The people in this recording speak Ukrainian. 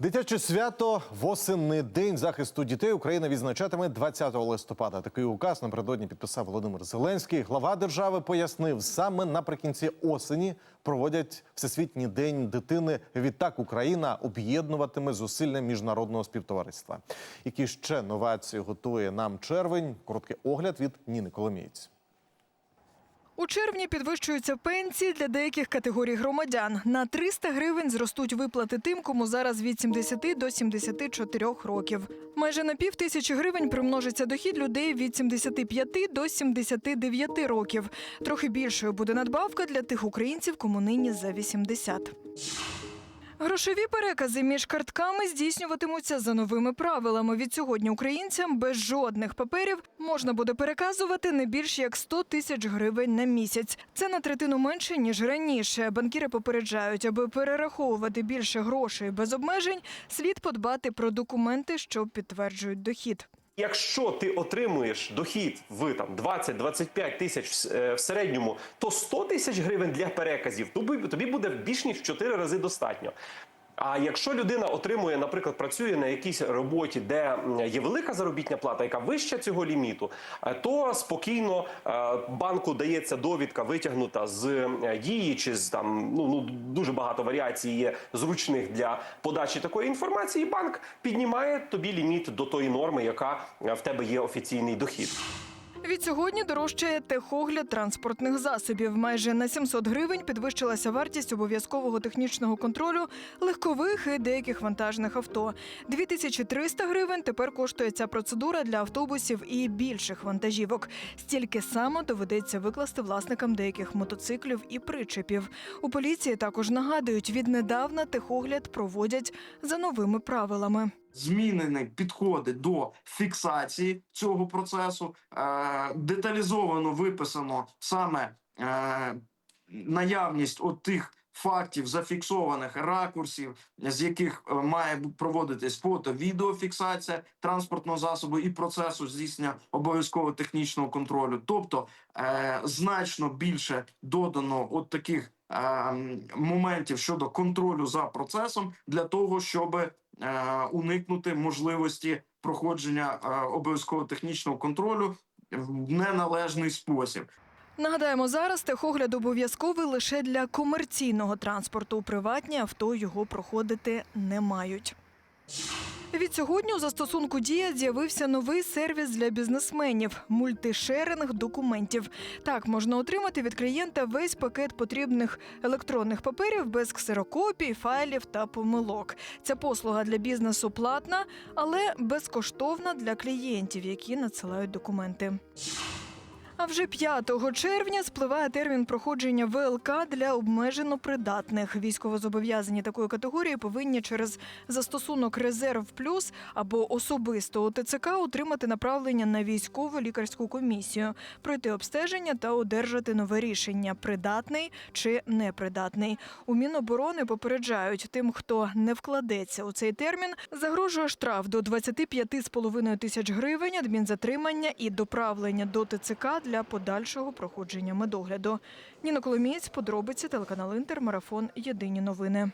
Дитяче свято восени день захисту дітей Україна відзначатиме 20 листопада. Такий указ напередодні підписав Володимир Зеленський. Глава держави пояснив, саме наприкінці осені проводять всесвітній день дитини. Відтак Україна об'єднуватиме зусилля міжнародного співтовариства. Які ще новації готує нам червень? Короткий огляд від Ніни Коломієць. У червні підвищуються пенсії для деяких категорій громадян. На 300 гривень зростуть виплати тим, кому зараз від 70 до 74 років. Майже на пів тисячі гривень примножиться дохід людей від 75 до 79 років. Трохи більшою буде надбавка для тих українців, кому нині за 80. Грошові перекази між картками здійснюватимуться за новими правилами. Від сьогодні українцям без жодних паперів можна буде переказувати не більш як 100 тисяч гривень на місяць. Це на третину менше ніж раніше. Банкіри попереджають, аби перераховувати більше грошей без обмежень, слід подбати про документи, що підтверджують дохід. Якщо ти отримуєш дохід в там 20-25 тисяч в е, в середньому, то 100 тисяч гривень для переказів тобі буде більш ніж в 4 рази достатньо. А якщо людина отримує, наприклад, працює на якійсь роботі, де є велика заробітня плата, яка вища цього ліміту, е, то спокійно е, банку дається довідка витягнута з е, дії чи з там ну, ну дуже багато варіацій є зручних для подачі такої інформації. Банк піднімає тобі ліміт до тої норми, яка в тебе є офіційний дохід. Від сьогодні дорожчає техогляд транспортних засобів. Майже на 700 гривень підвищилася вартість обов'язкового технічного контролю легкових і деяких вантажних авто. 2300 гривень тепер коштує ця процедура для автобусів і більших вантажівок. Стільки само доведеться викласти власникам деяких мотоциклів і причепів. У поліції також нагадують, віднедавна техогляд проводять за новими правилами. Змінені підходи до фіксації цього процесу. Е, деталізовано виписано саме е, наявність от тих фактів зафіксованих ракурсів, з яких е, має проводитись фото-відеофіксація транспортного засобу і процесу здійснення обов'язкового технічного контролю. Тобто значно більше додано от таких е, моментів щодо контролю за процесом для того, щоб уникнути можливості проходження обов'язково обов'язкового технічного контролю в неналежний спосіб. Нагадаємо, зараз техогляд обов'язковий лише для комерційного транспорту. Приватні авто його проходити не мають. Від сьогодні у застосунку Дія з'явився новий сервіс для бізнесменів мультишеринг документів. Так можна отримати від клієнта весь пакет потрібних електронних паперів без ксерокопій, файлів та помилок. Ця послуга для бізнесу платна, але безкоштовна для клієнтів, які надсилають документи. А вже 5 червня спливає термін проходження ВЛК для обмежено придатних. Військовозобов'язані такої категорії повинні через застосунок Резерв Плюс або особисто у ТЦК отримати направлення на військову лікарську комісію, пройти обстеження та одержати нове рішення придатний чи непридатний. У Міноборони попереджають тим, хто не вкладеться у цей термін, загрожує штраф до 25,5 тисяч гривень, адмінзатримання і доправлення до ТЦК для подальшого проходження медогляду. Ніна Коломієць, подробиці телеканал Інтер, марафон Єдині новини.